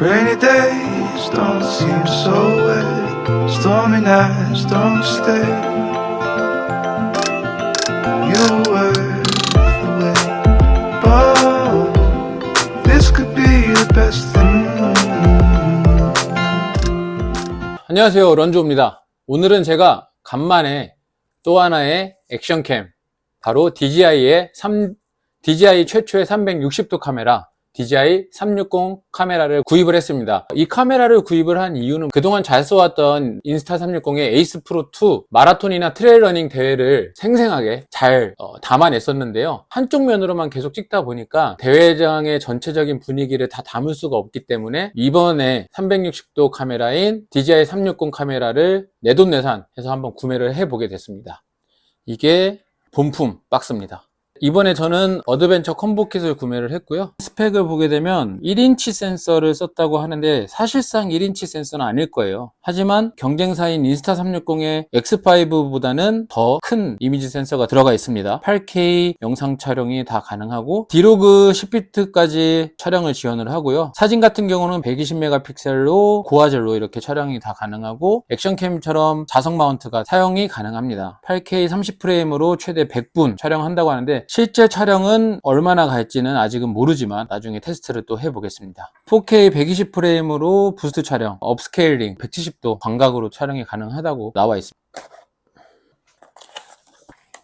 Rainy days don't seem so wet. Stormy nights don't stay. Worth the wait. Oh, this could be the best thing. 안녕하세요 런조입니다 오늘은 제가 간만에 또 하나의 액션캠 바로 DJI의 3, DJI 최초의 360도 카메라 DJI 360 카메라를 구입을 했습니다. 이 카메라를 구입을 한 이유는 그동안 잘 써왔던 인스타 360의 에이스 프로 2 마라톤이나 트레일 러닝 대회를 생생하게 잘 어, 담아냈었는데요. 한쪽 면으로만 계속 찍다 보니까 대회장의 전체적인 분위기를 다 담을 수가 없기 때문에 이번에 360도 카메라인 DJI 360 카메라를 내돈내산 해서 한번 구매를 해보게 됐습니다. 이게 본품 박스입니다 이번에 저는 어드벤처 컴보킷을 구매를 했고요. 스펙을 보게 되면 1인치 센서를 썼다고 하는데 사실상 1인치 센서는 아닐 거예요. 하지만 경쟁사인 인스타 360의 X5보다는 더 큰 이미지 센서가 들어가 있습니다. 8K 영상 촬영이 다 가능하고 디로그 10비트까지 촬영을 지원을 하고요. 사진 같은 경우는 120메가픽셀로 고화질로 이렇게 촬영이 다 가능하고 액션캠처럼 자석 마운트가 사용이 가능합니다. 8K 30프레임으로 최대 100분 촬영한다고 하는데 실제 촬영은 얼마나 갈지는 아직은 모르지만 나중에 테스트를 또 해보겠습니다. 4K 120프레임으로 부스트 촬영, 업스케일링 170도 광각으로 촬영이 가능하다고 나와 있습니다.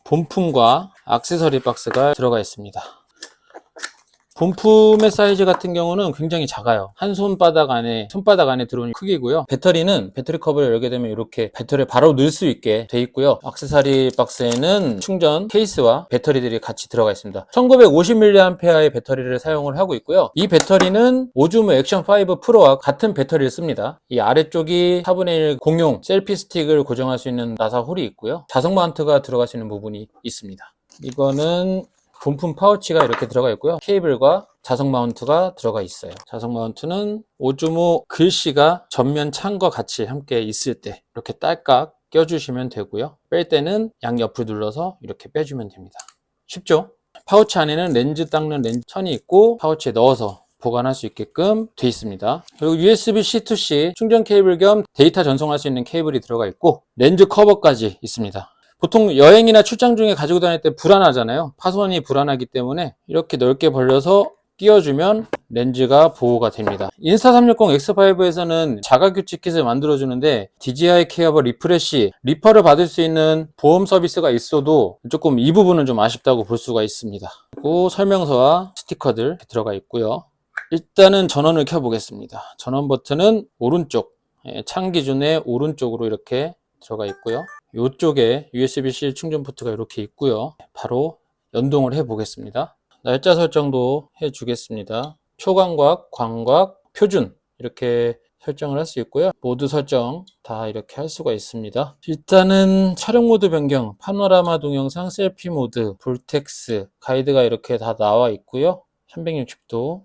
본품과 액세서리 박스가 들어가 있습니다. 본품의 사이즈 같은 경우는 굉장히 작아요. 한 손바닥 안에, 손바닥 안에 들어오는 크기고요. 배터리는 배터리 컵을 열게 되면 이렇게 배터리를 바로 넣을 수 있게 돼 있고요. 액세서리 박스에는 충전 케이스와 배터리들이 같이 들어가 있습니다. 1950mAh의 배터리를 사용을 하고 있고요. 이 배터리는 오즈모 액션5 프로와 같은 배터리를 씁니다. 이 아래쪽이 4분의 1 공용 셀피 스틱을 고정할 수 있는 나사 홀이 있고요. 자석 마운트가 들어갈 수 있는 부분이 있습니다. 이거는 본품 파우치가 이렇게 들어가 있고요. 케이블과 자석 마운트가 들어가 있어요. 자석 마운트는 오즈모 글씨가 전면 창과 같이 함께 있을 때 이렇게 딸깍 껴주시면 되고요. 뺄 때는 양옆을 눌러서 이렇게 빼주면 됩니다. 쉽죠? 파우치 안에는 렌즈 닦는 렌즈 천이 있고 파우치에 넣어서 보관할 수 있게끔 돼 있습니다. 그리고 USB-C to-C 충전 케이블 겸 데이터 전송할 수 있는 케이블이 들어가 있고 렌즈 커버까지 있습니다. 보통 여행이나 출장 중에 가지고 다닐 때 불안하잖아요. 파손이 불안하기 때문에 이렇게 넓게 벌려서 끼워주면 렌즈가 보호가 됩니다. 인스타 360 X5에서는 자가 교체 킷을 만들어주는데 DJI 케어버 리프레시, 리퍼를 받을 수 있는 보험 서비스가 있어도 조금 이 부분은 좀 아쉽다고 볼 수가 있습니다. 그리고 설명서와 스티커들 들어가 있고요. 일단은 전원을 켜보겠습니다. 전원 버튼은 오른쪽, 예, 창 기준의 오른쪽으로 이렇게 들어가 있고요. 이쪽에 USB-C 충전 포트가 이렇게 있고요. 바로 연동을 해 보겠습니다. 날짜 설정도 해 주겠습니다. 초광각, 광각, 표준 이렇게 설정을 할 수 있고요. 모드 설정 다 이렇게 할 수가 있습니다. 일단은 촬영 모드 변경, 파노라마 동영상, 셀피 모드, 볼텍스, 가이드가 이렇게 다 나와 있고요. 360도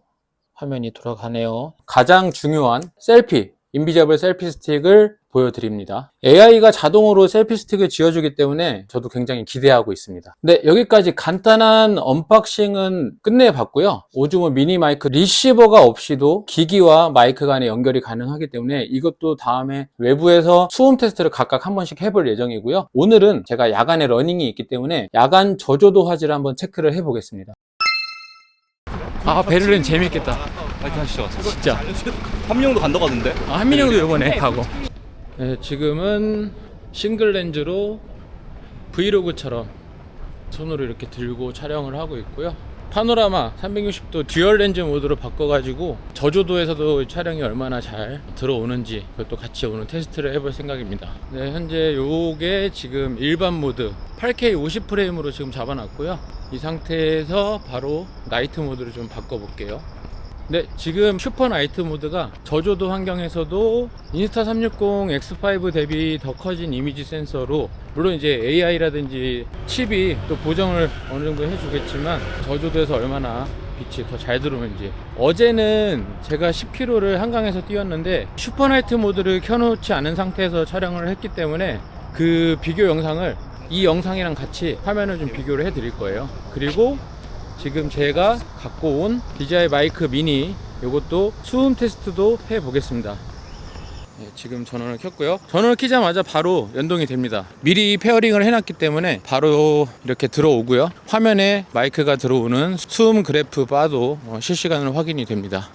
화면이 돌아가네요. 가장 중요한 셀피, 인비저블 셀피 스틱을 보여드립니다. AI가 자동으로 셀피 스틱을 지어주기 때문에 저도 굉장히 기대하고 있습니다. 네, 여기까지 간단한 언박싱은 끝내봤고요. 오즈모 미니 마이크 리시버가 없이도 기기와 마이크 간의 연결이 가능하기 때문에 이것도 다음에 외부에서 수음 테스트를 각각 한 번씩 해볼 예정이고요. 오늘은 제가 야간에 러닝이 있기 때문에 야간 저조도 화질을 한번 체크를 해보겠습니다. 아, 베를린 재밌겠다. 파이팅 하시죠. 진짜. 함령도 간다고 하던데? 아, 한민영도 이번에 가고. 네, 지금은 싱글 렌즈로 브이로그처럼 손으로 이렇게 들고 촬영을 하고 있고요. 파노라마 360도 듀얼 렌즈 모드로 바꿔가지고 저조도에서도 촬영이 얼마나 잘 들어오는지 그것도 같이 오늘 테스트를 해볼 생각입니다. 네, 현재 요게 지금 일반 모드 8K 50프레임으로 지금 잡아놨고요. 이 상태에서 바로 나이트 모드를 좀 바꿔볼게요. 네, 지금 슈퍼 나이트 모드가 저조도 환경에서도 인스타 360 X5 대비 더 커진 이미지 센서로 물론 이제 AI라든지 칩이 또 보정을 어느 정도 해주겠지만 저조도에서 얼마나 빛이 더 잘 들어오는지. 어제는 제가 10km를 한강에서 뛰었는데 슈퍼 나이트 모드를 켜놓지 않은 상태에서 촬영을 했기 때문에 그 비교 영상을 이 영상이랑 같이 화면을 좀 비교를 해 드릴 거예요. 그리고 지금 제가 갖고 온 DJI 마이크 미니 이것도 수음 테스트도 해 보겠습니다. 예, 지금 전원을 켰고요. 전원을 켜자마자 바로 연동이 됩니다. 미리 페어링을 해놨기 때문에 바로 이렇게 들어오고요. 화면에 마이크가 들어오는 수음 그래프 바도 어, 실시간으로 확인이 됩니다.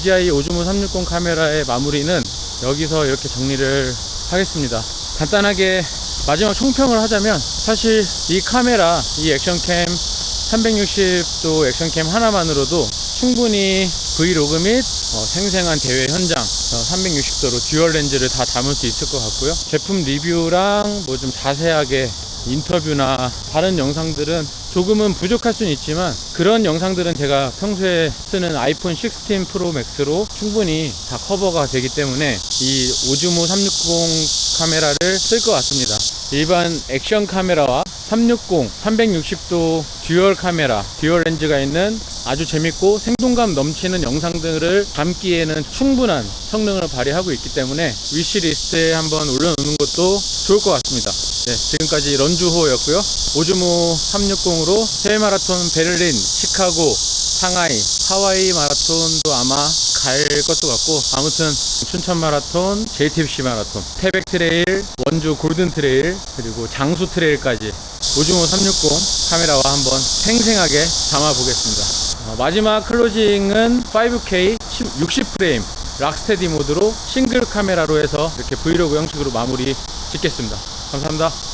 DJI 오즈모 360 카메라의 마무리는 여기서 이렇게 정리를 하겠습니다. 간단하게 마지막 총평을 하자면 사실 이 카메라, 이 액션캠 360도 액션캠 하나만으로도 충분히 브이로그 및 어, 생생한 대회 현장 360도로 듀얼 렌즈를 다 담을 수 있을 것 같고요. 제품 리뷰랑 뭐 좀 자세하게 인터뷰나 다른 영상들은 조금은 부족할 수는 있지만 그런 영상들은 제가 평소에 쓰는 아이폰 16 프로 맥스로 충분히 다 커버가 되기 때문에 이 오즈모 360 카메라를 쓸 것 같습니다. 일반 액션 카메라와 360, 360도 듀얼 카메라, 듀얼 렌즈가 있는 아주 재밌고 생동감 넘치는 영상들을 담기에는 충분한 성능을 발휘하고 있기 때문에 위시리스트에 한번 올려놓는 것도 좋을 것 같습니다. 네, 지금까지 런주호였고요. 오즈모 360으로 해외 마라톤 베를린, 시카고, 상하이, 하와이 마라톤도 아마 갈 것도 같고 아무튼 춘천 마라톤, JTBC 마라톤, 태백 트레일, 원주 골든 트레일 그리고 장수 트레일까지 오즈모 360 카메라와 한번 생생하게 담아 보겠습니다. 어, 마지막 클로징은 5K 60프레임 락스테디 모드로 싱글 카메라로 해서 이렇게 브이로그 형식으로 마무리 짓겠습니다. 감사합니다.